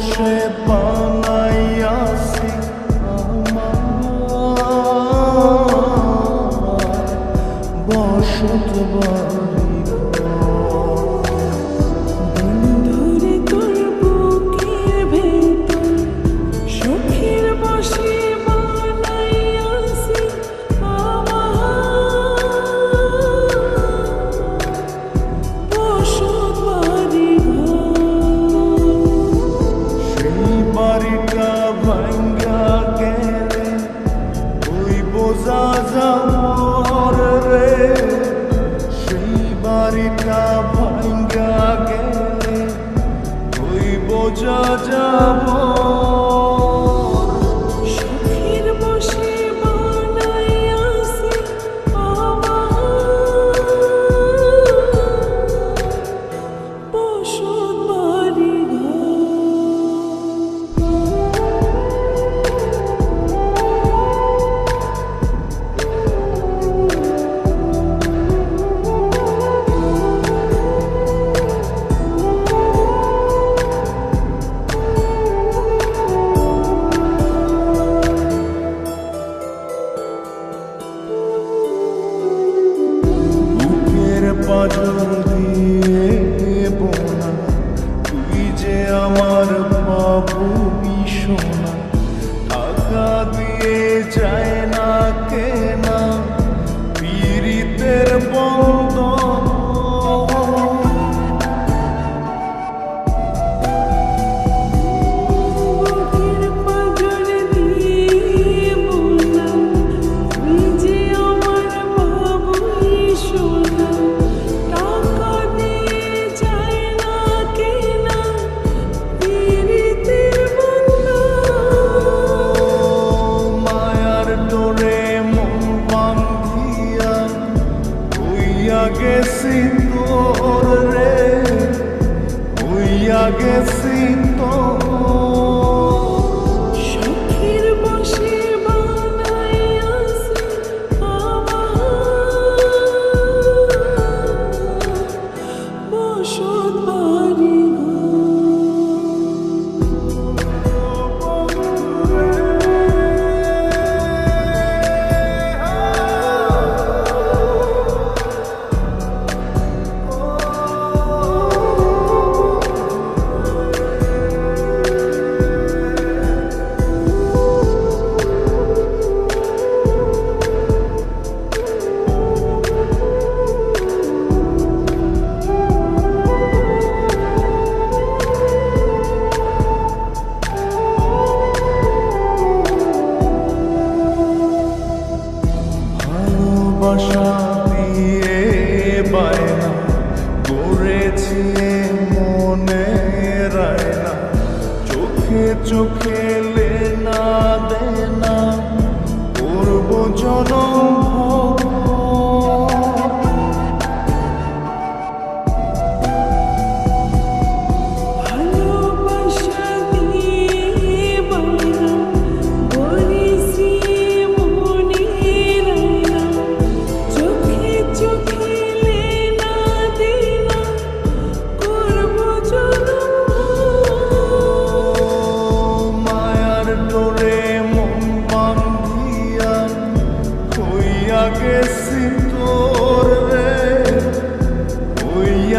বসে বানাই Oh, গেছি তোর রে হইয়া গেছি Should my মনে রায় না। চোখে চোখে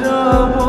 যাব